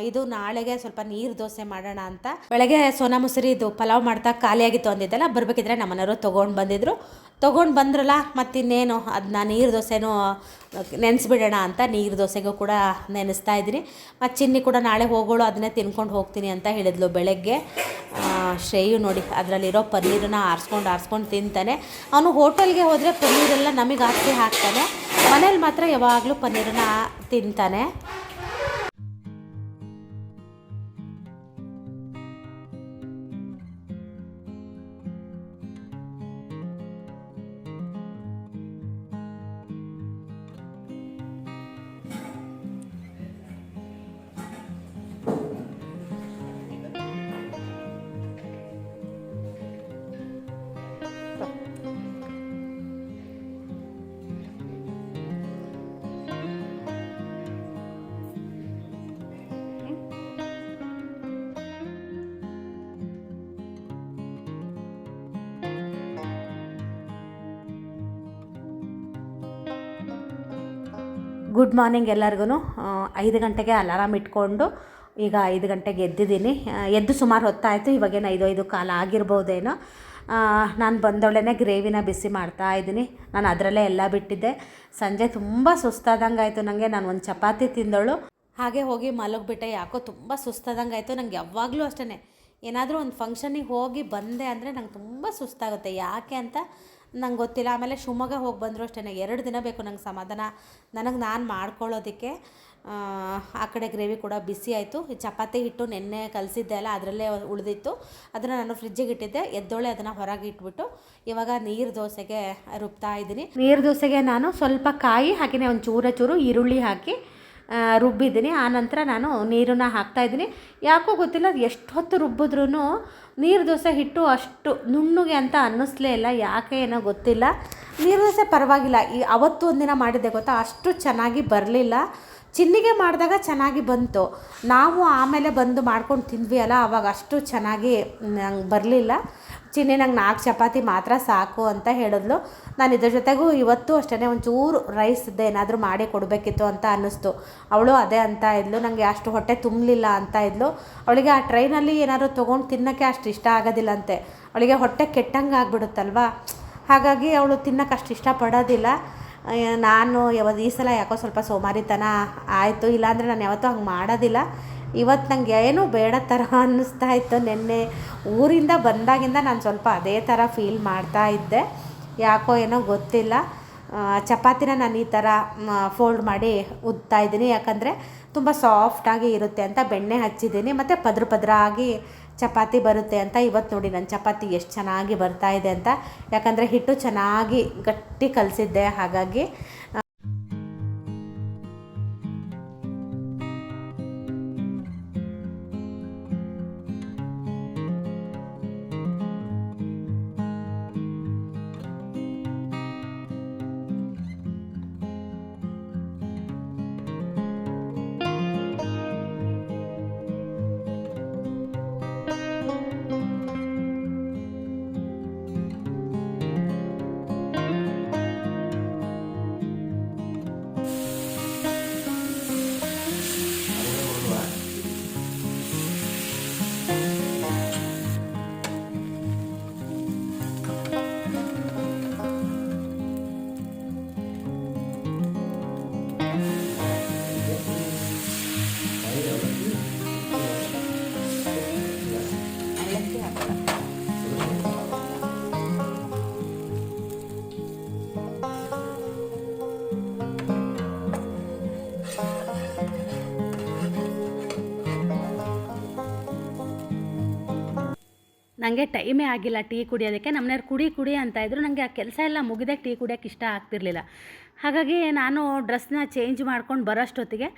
ಇದು ನಾಳೆಗೆ ಸ್ವಲ್ಪ ನೀರು ದೋಸೆ ಮಾಡೋಣ ಅಂತ. ಬೆಳಗ್ಗೆ ಸೋನಾ ಮುಸರಿ ಇದು ಪಲಾವ್ ಮಾಡ್ತಾ ಖಾಲಿಯಾಗಿತ್ತು ಅಂದಿದ್ದಲ್ಲ, ಬರಬೇಕಿದ್ರೆ ನಮ್ಮನೆಯವರು ತೊಗೊಂಡು ಬಂದಿದ್ರು. ತೊಗೊಂಡು ಬಂದ್ರಲ್ಲ, ಮತ್ತಿನ್ನೇನು ಅದನ್ನ ನೀರು ದೋಸೆನೂ ನೆನೆಸ್ಬಿಡೋಣ ಅಂತ ನೀರು ದೋಸೆಗೂ ಕೂಡ ನೆನೆಸ್ತಾ ಇದ್ದೀನಿ. ಮತ್ತು ಚಿನ್ನಿ ಕೂಡ ನಾಳೆ ಹೋಗೋಳು, ಅದನ್ನೇ ತಿನ್ಕೊಂಡು ಹೋಗ್ತೀನಿ ಅಂತ ಹೇಳಿದ್ಲು ಬೆಳಗ್ಗೆ. ಶ್ರೇಯು ನೋಡಿ, ಅದರಲ್ಲಿರೋ ಪನ್ನೀರನ್ನ ಆರಿಸ್ಕೊಂಡು ಆರಿಸ್ಕೊಂಡು ತಿಂತಾನೆ. ಅವನು ಹೋಟೆಲ್ಗೆ ಹೋದರೆ ಪನ್ನೀರೆಲ್ಲ ನಮಗೆ ಹಾಕಿ ಹಾಕ್ತಾನೆ. ಮನೇಲಿ ಮಾತ್ರ ಯಾವಾಗಲೂ ಪನ್ನೀರನ್ನ ತಿಂತಾನೆ. ಗುಡ್ ಮಾರ್ನಿಂಗ್ ಎಲ್ಲರಿಗೂ ಐದು ಗಂಟೆಗೆ ಅಲಾರಾಮ್ ಇಟ್ಕೊಂಡು ಈಗ ಐದು ಗಂಟೆಗೆ ಎದ್ದಿದ್ದೀನಿ. ಎದ್ದು ಸುಮಾರು ಹೊತ್ತಾಯಿತು, ಇವಾಗೇನು ಐದು ಐದು ಕಾಲ ಆಗಿರ್ಬೋದೇನೋ. ನಾನು ಬಂದೊಳ್ಳೆ ಗ್ರೇವಿನ ಬಿಸಿ ಮಾಡ್ತಾ ಇದ್ದೀನಿ. ನಾನು ಅದರಲ್ಲೇ ಎಲ್ಲ ಬಿಟ್ಟಿದ್ದೆ. ಸಂಜೆ ತುಂಬ ಸುಸ್ತಾದಂಗೆ ಆಯಿತು ನನಗೆ ನಾನು ಒಂದು ಚಪಾತಿ ತಿಂದಳು. ಹಾಗೆ ಹೋಗಿ ಮಲಗಿಬಿಟ್ಟೆ. ಯಾಕೋ ತುಂಬ ಸುಸ್ತಾದಂಗೆ ಆಯಿತು ನಂಗೆ ಯಾವಾಗಲೂ ಅಷ್ಟೇ ಏನಾದರೂ ಒಂದು ಫಂಕ್ಷನಿಗೆ ಹೋಗಿ ಬಂದೆ ಅಂದರೆ ನಂಗೆ ತುಂಬ ಸುಸ್ತಾಗುತ್ತೆ. ಯಾಕೆ ಅಂತ ನಂಗೆ ಗೊತ್ತಿಲ್ಲ. ಆಮೇಲೆ ಶಿವಮೊಗ್ಗ ಹೋಗಿ ಬಂದರೂ ಅಷ್ಟೇ ಎರಡು ದಿನ ಬೇಕು ನಂಗೆ ಸಮಾಧಾನ. ನನಗೆ ನಾನು ಮಾಡ್ಕೊಳ್ಳೋದಕ್ಕೆ ಆ, ಕಡೆ ಗ್ರೇವಿ ಕೂಡ ಬಿಸಿ ಆಯಿತು. ಚಪಾತಿ ಹಿಟ್ಟು ನೆನ್ನೆ ಕಲಸಿದ್ದೆ ಅಲ್ಲ ಅದರಲ್ಲೇ ಉಳಿದಿತ್ತು. ಅದನ್ನು ನಾನು ಫ್ರಿಜ್ಜಿಗೆ ಇಟ್ಟಿದ್ದೆ. ಎದ್ದೋಳೆ ಅದನ್ನು ಹೊರಗೆ ಇಟ್ಬಿಟ್ಟು ಇವಾಗ ನೀರು ದೋಸೆಗೆ ರುಬ್ತಾ ಇದ್ದೀನಿ. ನೀರು ದೋಸೆಗೆ ನಾನು ಸ್ವಲ್ಪ ಕಾಯಿ ಹಾಗೆಯೇ ಒಂದು ಚೂರ ಚೂರು ಈರುಳ್ಳಿ ಹಾಕಿ ರುಬ್ಬಿದ್ದೀನಿ. ಆನಂತರ ನಾನು ನೀರನ್ನು ಹಾಕ್ತಾಯಿದ್ದೀನಿ ಯಾಕೋ ಗೊತ್ತಿಲ್ಲ ಎಷ್ಟು ಹೊತ್ತು ರುಬ್ಬಿದ್ರೂ ನೀರು ದೋಸೆ ಹಿಟ್ಟು ಅಷ್ಟು ನುಣ್ಣಗೆ ಅಂತ ಅನ್ನಿಸ್ಲೇ ಇಲ್ಲ. ಯಾಕೆ ಏನೋ ಗೊತ್ತಿಲ್ಲ. ನೀರು ದೋಸೆ ಪರವಾಗಿಲ್ಲ. ಈ ಅವತ್ತು ಒಂದಿನ ಮಾಡಿದ್ದೆ ಗೊತ್ತಾ? ಅಷ್ಟು ಚೆನ್ನಾಗಿ ಬರಲಿಲ್ಲ. ಚಿನ್ನಿಗೆ ಮಾಡಿದಾಗ ಚೆನ್ನಾಗಿ ಬಂತು. ನಾವು ಆಮೇಲೆ ಬಂದು ಮಾಡ್ಕೊಂಡು ತಿಂದ್ವಿ ಅಲ್ಲ, ಅವಾಗ ಅಷ್ಟು ಚೆನ್ನಾಗಿ ನಂಗೆ ಬರಲಿಲ್ಲ. ಚಿನ್ನಿ ನಂಗೆ ನಾಲ್ಕು ಚಪಾತಿ ಮಾತ್ರ ಸಾಕು ಅಂತ ಹೇಳಿದ್ಲು. ನಾನು ಇದ್ರ ಜೊತೆಗೂ ಇವತ್ತು ಅಷ್ಟೇ ಒಂಚೂರು ರೈಸ್ದು ಏನಾದರೂ ಮಾಡಿ ಕೊಡಬೇಕಿತ್ತು ಅಂತ ಅನ್ನಿಸ್ತು. ಅವಳು ಅದೇ ಅಂತ ಇದ್ಲು. ನನಗೆ ಅಷ್ಟು ಹೊಟ್ಟೆ ತುಂಬಲಿಲ್ಲ ಅಂತ ಇದ್ಲು. ಅವಳಿಗೆ ಆ ಟ್ರೈನಲ್ಲಿ ಏನಾದರೂ ತೊಗೊಂಡು ತಿನ್ನೋಕ್ಕೆ ಅಷ್ಟು ಇಷ್ಟ ಆಗೋದಿಲ್ಲಂತೆ. ಅವಳಿಗೆ ಹೊಟ್ಟೆ ಕೆಟ್ಟಂಗೆ ಆಗ್ಬಿಡುತ್ತಲ್ವಾ? ಹಾಗಾಗಿ ಅವಳು ತಿನ್ನೋಕೆ ಅಷ್ಟು ಇಷ್ಟಪಡೋದಿಲ್ಲ ನಾನು ಯಾವ ಈ ಸಲ ಯಾಕೋ ಸ್ವಲ್ಪ ಸೋಮಾರಿತನ ಆಯಿತು. ಇಲ್ಲಾಂದರೆ ನಾನು ಯಾವತ್ತೂ ಹಂಗೆ ಮಾಡೋದಿಲ್ಲ. ಇವತ್ತು ನನಗೆ ಏನೂ ಬೇಡ ಥರ ಅನ್ನಿಸ್ತಾ ಇತ್ತು. ನಿನ್ನೆ ಊರಿಂದ ಬಂದಾಗಿಂದ ನಾನು ಸ್ವಲ್ಪ ಅದೇ ಥರ ಫೀಲ್ ಮಾಡ್ತಾ ಇದ್ದೆ. ಯಾಕೋ ಏನೋ ಗೊತ್ತಿಲ್ಲ. ಚಪಾತಿನ ನಾನು ಈ ಥರ ಫೋಲ್ಡ್ ಮಾಡಿ ಉದ್ತಾ ಇದ್ದೀನಿ. ಯಾಕಂದರೆ ತುಂಬ ಸಾಫ್ಟಾಗಿ ಇರುತ್ತೆ ಅಂತ ಬೆಣ್ಣೆ ಹಚ್ಚಿದ್ದೀನಿ. ಮತ್ತು ಪದ್ರ ಪದ್ರ ಆಗಿ ಚಪಾತಿ ಬರುತ್ತೆ ಅಂತ ಇವತ್ತು ನೋಡಿ ನನ್ನ ಚಪಾತಿ ಎಷ್ಟು ಚೆನ್ನಾಗಿ ಬರ್ತಾ ಇದೆ ಅಂತ. ಯಾಕಂದರೆ ಹಿಟ್ಟು ಚೆನ್ನಾಗಿ ಗಟ್ಟಿ ಕಲಸಿದ್ದೆ. ಹಾಗಾಗಿ ನನಗೆ ಟೈಮೇ ಆಗಿಲ್ಲ ಟೀ ಕುಡಿಯೋದಕ್ಕೆ. ನಮ್ಮನೆಯವ್ರು ಕುಡಿ ಕುಡಿ ಅಂತ ಇದ್ರು ನನಗೆ ಆ ಕೆಲಸ ಎಲ್ಲ ಮುಗಿದಾಗ ಟೀ ಕುಡಿಯೋಕ್ಕೆ ಇಷ್ಟ ಆಗ್ತಿರ್ಲಿಲ್ಲ. ಹಾಗಾಗಿ ನಾನು ಡ್ರೆಸ್ನ ಚೇಂಜ್ ಮಾಡ್ಕೊಂಡು ಬರೋಷ್ಟೊತ್ತಿಗೆ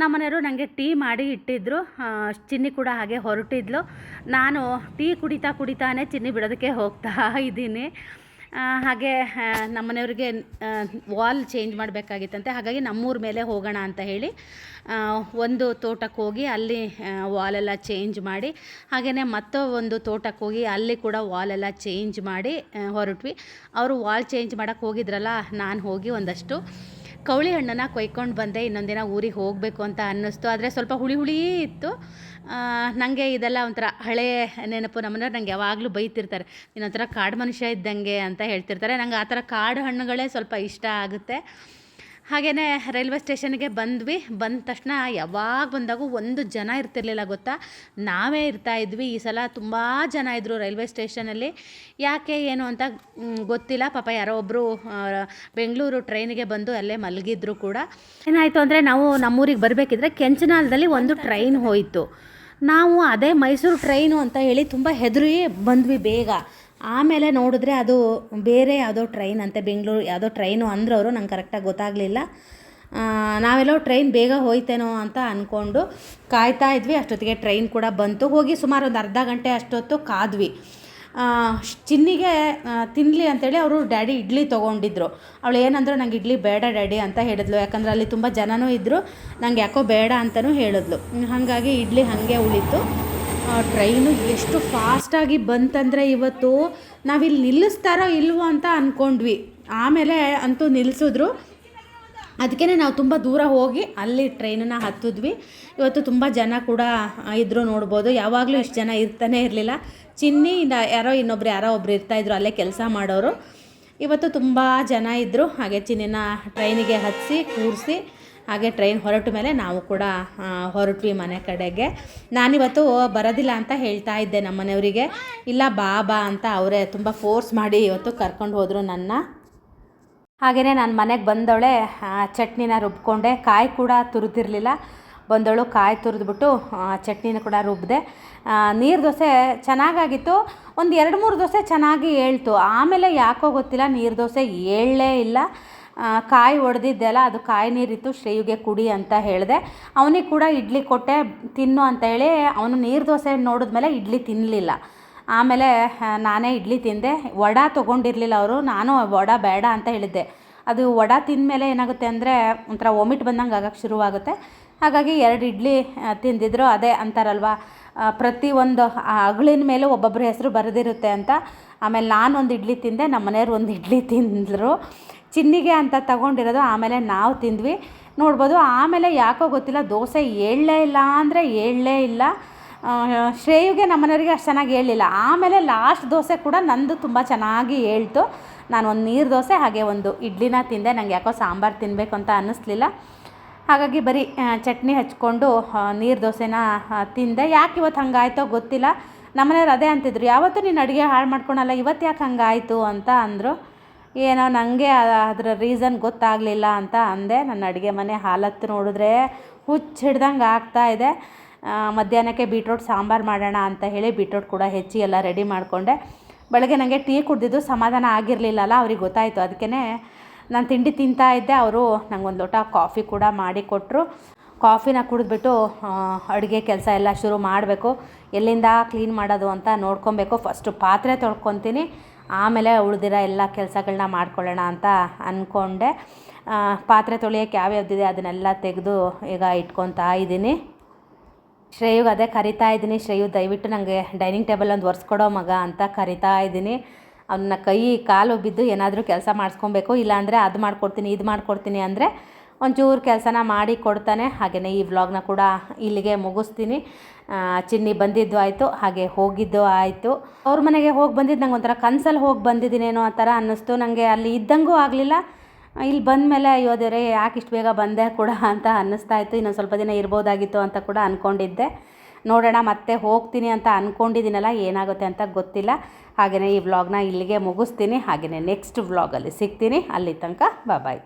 ನಮ್ಮನೆಯವರು ನನಗೆ ಟೀ ಮಾಡಿ ಇಟ್ಟಿದ್ದರು ಚಿನ್ನಿ ಕೂಡ ಹಾಗೆ ಹೊರಟಿದ್ಲು. ನಾನು ಟೀ ಕುಡಿತಾ ಕುಡಿತಾನೆ ಚಿನ್ನಿ ಬಿಡೋದಕ್ಕೆ ಹೋಗ್ತಾ ಇದ್ದೀನಿ. ಹಾಗೆ ನಮ್ಮ ನಮ್ಮನೆಯವ್ರಿಗೆ ವಾಲ್ ಚೇಂಜ್ ಮಾಡಬೇಕಾಗಿತ್ತಂತೆ. ಹಾಗಾಗಿ ನಮ್ಮೂರ ಮೇಲೆ ಹೋಗೋಣ ಅಂತ ಹೇಳಿ ಒಂದು ತೋಟಕ್ಕೆ ಹೋಗಿ ಅಲ್ಲಿ ವಾಲೆಲ್ಲ ಚೇಂಜ್ ಮಾಡಿ ಹಾಗೆಯೇ ಮತ್ತೊ ಒಂದು ತೋಟಕ್ಕೆ ಹೋಗಿ ಅಲ್ಲಿ ಕೂಡ ವಾಲೆಲ್ಲ ಚೇಂಜ್ ಮಾಡಿ ಹೊರಟ್ವಿ. ಅವರು ವಾಲ್ ಚೇಂಜ್ ಮಾಡೋಕ್ಕೆ ಹೋಗಿದ್ರಲ್ಲ, ನಾನು ಹೋಗಿ ಒಂದಷ್ಟು. ಕವಳಿ ಹಣ್ಣನ್ನು ಕೊಯ್ಕೊಂಡು ಬಂದೆ, ಇನ್ನೊಂದಿನ ಊರಿಗೆ ಹೋಗಬೇಕು ಅಂತ ಅನ್ನಿಸ್ತು. ಆದರೆ ಸ್ವಲ್ಪ ಹುಳಿ ಹುಳಿ ಇತ್ತು. ನನಗೆ ಇದೆಲ್ಲ ಒಂಥರ ಹಳೆಯ ನೆನಪು. ನಮ್ಮನೆಯವ್ರು ನಂಗೆ ಯಾವಾಗಲೂ ಬೈತಿರ್ತಾರೆ ನೀನು ಒಂಥರ ಕಾಡು ಮನುಷ್ಯ ಇದ್ದಂಗೆ ಅಂತ ಹೇಳ್ತಿರ್ತಾರೆ. ನಂಗೆ ಆ ಥರ ಕಾಡು ಹಣ್ಣುಗಳೇ ಸ್ವಲ್ಪ ಇಷ್ಟ ಆಗುತ್ತೆ. ಹಾಗೆಯೇ ರೈಲ್ವೆ ಸ್ಟೇಷನ್ಗೆ ಬಂದ್ವಿ. ಬಂದ ತಕ್ಷಣ ಯಾವಾಗ ಬಂದಾಗೂ ಒಂದು ಜನ ಇರ್ತಿರ್ಲಿಲ್ಲ ಗೊತ್ತಾ? ನಾವೇ ಇರ್ತಾ ಇದ್ವಿ. ಈ ಸಲ ತುಂಬ ಜನ ಇದ್ದರು ರೈಲ್ವೆ ಸ್ಟೇಷನಲ್ಲಿ. ಯಾಕೆ, ಏನು ಅಂತ ಗೊತ್ತಿಲ್ಲ. ಪಾಪ ಯಾರೋ ಒಬ್ಬರು ಬೆಂಗಳೂರು ಟ್ರೈನಿಗೆ ಬಂದು ಅಲ್ಲೇ ಮಲಗಿದ್ರು ಕೂಡ. ಏನಾಯಿತು ಅಂದರೆ ನಾವು ನಮ್ಮೂರಿಗೆ ಬರಬೇಕಿದ್ರೆ ಕೆಂಚನಾಲದಲ್ಲಿ ಒಂದು ಟ್ರೈನ್ ಹೋಯಿತು. ನಾವು ಅದೇ ಮೈಸೂರು ಟ್ರೈನು ಅಂತ ಹೇಳಿ ತುಂಬ ಹೆದರಿ ಬಂದ್ವಿ ಬೇಗ. ಆಮೇಲೆ ನೋಡಿದ್ರೆ ಅದು ಬೇರೆ ಯಾವುದೋ ಟ್ರೈನ್ ಅಂತೆ, ಬೆಂಗಳೂರು ಯಾವುದೋ ಟ್ರೈನು ಅಂದ್ರೆ ಅವರು ನಂಗೆ ಕರೆಕ್ಟಾಗಿ ಗೊತ್ತಾಗಲಿಲ್ಲ. ನಾವೆಲ್ಲೋ ಟ್ರೈನ್ ಬೇಗ ಹೋಯ್ತೇನೋ ಅಂತ ಅಂದ್ಕೊಂಡು ಕಾಯ್ತಾ ಇದ್ವಿ. ಅಷ್ಟೊತ್ತಿಗೆ ಟ್ರೈನ್ ಕೂಡ ಬಂತು. ಹೋಗಿ ಸುಮಾರು ಒಂದು ಅರ್ಧ ಗಂಟೆ ಅಷ್ಟೊತ್ತು ಕಾದ್ವಿ. ಚಿನ್ನಿಗೆ ತಿನ್ನಲಿ ಅಂತೇಳಿ ಅವರು ಡ್ಯಾಡಿ ಇಡ್ಲಿ ತೊಗೊಂಡಿದ್ರು. ಅವಳು ಏನಂದ್ರು, ನಂಗೆ ಇಡ್ಲಿ ಬೇಡ ಡ್ಯಾಡಿ ಅಂತ ಹೇಳಿದ್ಲು. ಯಾಕಂದ್ರೆ ಅಲ್ಲಿ ತುಂಬ ಜನನೂ ಇದ್ದರು ನಂಗೆ ಯಾಕೋ ಬೇಡ ಅಂತಲೂ ಹೇಳಿದ್ಲು. ಹಾಗಾಗಿ ಇಡ್ಲಿ ಹಾಗೆ ಉಳಿತು. ಟ್ರೈನು ಎಷ್ಟು ಫಾಸ್ಟಾಗಿ ಬಂತಂದರೆ ಇವತ್ತು ನಾವಿಲ್ಲಿ ನಿಲ್ಲಿಸ್ತಾರೋ ಇಲ್ವೋ ಅಂತ ಅಂದ್ಕೊಂಡ್ವಿ ಆಮೇಲೆ ಅಂತೂ ನಿಲ್ಲಿಸಿದ್ರು ಅದಕ್ಕೆ ನಾವು ತುಂಬ ದೂರ ಹೋಗಿ ಅಲ್ಲಿ ಟ್ರೈನನ್ನು ಹತ್ತಿದ್ವಿ. ಇವತ್ತು ತುಂಬ ಜನ ಕೂಡ ಇದ್ದರು ನೋಡ್ಬೋದು. ಯಾವಾಗಲೂ ಇಷ್ಟು ಜನ ಇರ್ತಾನೆ ಇರಲಿಲ್ಲ. ಚಿನ್ನಿ ಯಾರೋ ಇನ್ನೊಬ್ರು ಯಾರೋ ಒಬ್ರು ಇರ್ತಾಯಿದ್ರು ಅಲ್ಲೇ ಕೆಲಸ ಮಾಡೋರು. ಇವತ್ತು ತುಂಬ ಜನ ಇದ್ದರು ಹಾಗೆ ಚಿನ್ನಿನ ಟ್ರೈನಿಗೆ ಹತ್ತಿಸಿ ಕೂರಿಸಿ. ಹಾಗೆ ಟ್ರೈನ್ ಹೊರಟ ಮೇಲೆ ನಾವು ಕೂಡ ಹೊರಟ್ವಿ ಮನೆ ಕಡೆಗೆ. ನಾನಿವತ್ತು ಬರೋದಿಲ್ಲ ಅಂತ ಹೇಳ್ತಾ ಇದ್ದೆ ನಮ್ಮ ಮನೆಯವರಿಗೆ ಇಲ್ಲ ಬಾ ಬಾ ಅಂತ ಅವರೇ ತುಂಬ ಫೋರ್ಸ್ ಮಾಡಿ ಇವತ್ತು ಕರ್ಕೊಂಡು ಹೋದರು ನನ್ನ. ಹಾಗೆಯೇ ನಾನು ಮನೆಗೆ ಬಂದವಳೆ ಚಟ್ನಿನ ರುಬ್ಕೊಂಡೆ. ಕಾಯಿ ಕೂಡ ತುರಿದಿರಲಿಲ್ಲ. ಬಂದವಳು ಕಾಯಿ ತುರಿದ್ಬಿಟ್ಟು ಚಟ್ನಿನ ಕೂಡ ರುಬ್ಬಿದೆ ನೀರು ದೋಸೆ ಚೆನ್ನಾಗಾಗಿತ್ತು. ಒಂದು ಎರಡು ಮೂರು ದೋಸೆ ಚೆನ್ನಾಗಿ ಏಳ್ತು ಆಮೇಲೆ ಯಾಕೋ ಗೊತ್ತಿಲ್ಲ, ನೀರು ದೋಸೆ ಏಳಲೇ ಇಲ್ಲ. ಕಾಯಿ ಒಡೆದಿದ್ದೆಲ್ಲ ಅದು ಕಾಯಿ ನೀರಿತ್ತು, ಶ್ರೇಯುಗೆ ಕುಡಿ ಅಂತ ಹೇಳಿದೆ. ಅವನಿಗೆ ಕೂಡ ಇಡ್ಲಿ ಕೊಟ್ಟೆ, ತಿನ್ನು ಅಂತ ಹೇಳಿ ಅವನು ನೀರು ದೋಸೆ ನೋಡಿದ ಮೇಲೆ ಇಡ್ಲಿ ತಿನ್ನಲಿಲ್ಲ ಆಮೇಲೆ ನಾನೇ ಇಡ್ಲಿ ತಿಂದೆ. ವಡ ತೊಗೊಂಡಿರಲಿಲ್ಲ ಅವರು, ನಾನು ವಡ ಬೇಡ ಅಂತ ಹೇಳಿದ್ದೆ. ಅದು ವಡ ತಿಂದಮೇಲೆ ಏನಾಗುತ್ತೆ ಅಂದರೆ ಒಂಥರ ವಾಮಿಟ್ ಬಂದಂಗೆ ಆಗಕ್ಕೆ ಶುರುವಾಗುತ್ತೆ. ಹಾಗಾಗಿ ಎರಡು ಇಡ್ಲಿ ತಿಂದಿದ್ರು. ಅದೇ ಅಂತಾರಲ್ವ ಪ್ರತಿ ಒಂದು ಅಗಳಿನ ಮೇಲೆ ಒಬ್ಬೊಬ್ಬರ ಹೆಸರು ಬರೆದಿರುತ್ತೆ ಅಂತ. ಆಮೇಲೆ ನಾನು ಒಂದು ಇಡ್ಲಿ ತಿಂದೆ ನಮ್ಮ ಮನೆಯವ್ರು ಒಂದು ಇಡ್ಲಿ ತಿಂದರು. ಚಿನ್ನಿಗೆ ಅಂತ ತಗೊಂಡಿರೋದು, ಆಮೇಲೆ ನಾವು ತಿಂದ್ವಿ. ನೋಡ್ಬೋದು, ಆಮೇಲೆ ಯಾಕೋ ಗೊತ್ತಿಲ್ಲ, ದೋಸೆ ಏಳಲೇ ಇಲ್ಲ ಅಂದರೆ ಏಳಲೇ ಇಲ್ಲ. ಶ್ರೇಯುಗೆ ನಮ್ಮನೆಯವರಿಗೆ ಅಷ್ಟು ಚೆನ್ನಾಗಿ ಹೇಳಿಲ್ಲ. ಆಮೇಲೆ ಲಾಸ್ಟ್ ದೋಸೆ ಕೂಡ ನಂದು ತುಂಬ ಚೆನ್ನಾಗಿ ಹೇಳ್ತು. ನಾನು ಒಂದು ನೀರು ದೋಸೆ, ಹಾಗೆ ಒಂದು ಇಡ್ಲಿನ ತಿಂದೆ. ನನಗೆ ಯಾಕೋ ಸಾಂಬಾರು ತಿನ್ನಬೇಕು ಅಂತ ಅನ್ನಿಸ್ಲಿಲ್ಲ. ಹಾಗಾಗಿ ಬರೀ ಚಟ್ನಿ ಹಚ್ಕೊಂಡು ನೀರು ದೋಸೆನ ತಿಂದೆ. ಯಾಕೆ ಇವತ್ತು ಹಂಗಾಯ್ತೋ ಗೊತ್ತಿಲ್ಲ. ನಮ್ಮನೆಯವ್ರು ಅದೇ ಅಂತಿದ್ರು. ಯಾವತ್ತೂ ನೀನು ಅಡುಗೆ ಹಾಳು ಮಾಡ್ಕೊಳಲ್ಲ, ಇವತ್ತು ಯಾಕೆ ಹಂಗಾಯಿತು? ಅಂತ ಅಂದರು. ಏನೋ ನನಗೆ ಅದರ ರೀಸನ್ ಗೊತ್ತಾಗಲಿಲ್ಲ ಅಂತ ಅಂದೆ. ನನ್ನ ಅಡುಗೆ ಮನೆ ಹಾಲತ್ತು ನೋಡಿದ್ರೆ ಹುಚ್ಚು ಹಿಡ್ದಂಗೆ ಆಗ್ತಾ ಇದೆ. ಮಧ್ಯಾಹ್ನಕ್ಕೆ ಬೀಟ್ರೋಟ್ ಸಾಂಬಾರು ಮಾಡೋಣ ಅಂತ ಹೇಳಿ ಬೀಟ್ರೋಟ್ ಕೂಡ ಹೆಚ್ಚಿ ಎಲ್ಲ ರೆಡಿ ಮಾಡಿಕೊಂಡೆ. ಬೆಳಗ್ಗೆ ನನಗೆ ಟೀ ಕುಡ್ದಿದ್ದು ಸಮಾಧಾನ ಆಗಿರಲಿಲ್ಲಲ್ಲ, ಅವ್ರಿಗೆ ಗೊತ್ತಾಯಿತು. ಅದಕ್ಕೇ ನಾನು ತಿಂಡಿ ತಿಂತಾ ಇದ್ದೆ. ಅವರು ನಂಗೊಂದು ಲೋಟ ಕಾಫಿ ಕೂಡ ಮಾಡಿ ಕೊಟ್ಟರು ಕಾಫಿನ ಕುಡಿದ್ಬಿಟ್ಟು ಅಡುಗೆ ಕೆಲಸ ಎಲ್ಲ ಶುರು ಮಾಡಬೇಕು. ಎಲ್ಲಿಂದ ಕ್ಲೀನ್ ಮಾಡೋದು ಅಂತ ನೋಡ್ಕೊಬೇಕು. ಫಸ್ಟು ಪಾತ್ರೆ ತೊಳ್ಕೊತೀನಿ. ಆಮೇಲೆ ಉಳಿದಿರೋ ಎಲ್ಲ ಕೆಲಸಗಳನ್ನ ಮಾಡ್ಕೊಳ್ಳೋಣ ಅಂತ ಅಂದ್ಕೊಂಡೆ ಪಾತ್ರೆ ತೊಳೆಯೋಕ್ಕೆ ಯಾವ್ಯಾವ್ದಿದೆ ಅದನ್ನೆಲ್ಲ ತೆಗೆದು ಈಗ ಇಟ್ಕೊತಾ ಇದ್ದೀನಿ. ಶ್ರೇಯುಗೆ ಅದೇ ಕರಿತಾ ಇದ್ದೀನಿ. ಶ್ರೇಯು ದಯವಿಟ್ಟು ನನಗೆ ಡೈನಿಂಗ್ ಟೇಬಲ್ ಒಂದು ಒರೆಸ್ಕೊಡೋ ಮಗ ಅಂತ ಕರಿತಾ ಇದ್ದೀನಿ. ಅವನ್ನ ಕೈ ಕಾಲು ಬಿದ್ದು ಏನಾದರೂ ಕೆಲಸ ಮಾಡಿಸ್ಕೊಬೇಕು. ಇಲ್ಲಾಂದರೆ ಅದು ಮಾಡ್ಕೊಡ್ತೀನಿ, ಇದು ಮಾಡ್ಕೊಡ್ತೀನಿ ಅಂದರೆ ಒಂಚೂರು ಕೆಲಸನ ಮಾಡಿ ಕೊಡ್ತಾನೆ. ಹಾಗೆಯೇ ಈ ವ್ಲಾಗ್ನ ಕೂಡ ಇಲ್ಲಿಗೆ ಮುಗಿಸ್ತೀನಿ. ಚಿನ್ನಿ ಬಂದಿದ್ದು ಆಯಿತು, ಹಾಗೆ ಹೋಗಿದ್ದು ಆಯಿತು. ಅವ್ರ ಮನೆಗೆ ಹೋಗಿ ಬಂದಿದ್ದು ನಂಗೆ ಒಂಥರ ಕನ್ಸಲ್ಲಿ ಹೋಗಿ ಬಂದಿದ್ದೀನೇನೋ ಆ ಥರ ಅನ್ನಿಸ್ತು. ನನಗೆ ಅಲ್ಲಿ ಇದ್ದಂಗೂ ಆಗಲಿಲ್ಲ. ಇಲ್ಲಿ ಬಂದ ಮೇಲೆ ಅಯ್ಯೋ ದೇವರೇ, ಯಾಕೆ ಇಷ್ಟು ಬೇಗ ಬಂದೆ ಕೂಡ ಅಂತ ಅನ್ನಿಸ್ತಾ ಇತ್ತು. ಇನ್ನೊಂದು ಸ್ವಲ್ಪ ದಿನ ಇರ್ಬೋದಾಗಿತ್ತು ಅಂತ ಕೂಡ ಅಂದ್ಕೊಂಡಿದ್ದೆ ನೋಡೋಣ, ಮತ್ತೆ ಹೋಗ್ತೀನಿ ಅಂತ ಅಂದ್ಕೊಂಡಿದ್ದೀನಲ್ಲ ಏನಾಗುತ್ತೆ ಅಂತ ಗೊತ್ತಿಲ್ಲ. ಹಾಗೆಯೇ ಈ ವ್ಲಾಗ್ನ ಇಲ್ಲಿಗೆ ಮುಗಿಸ್ತೀನಿ. ಹಾಗೆಯೇ ನೆಕ್ಸ್ಟ್ ವ್ಲಾಗಲ್ಲಿ ಸಿಗ್ತೀನಿ. ಅಲ್ಲಿ ತನಕ ಬಾಯ್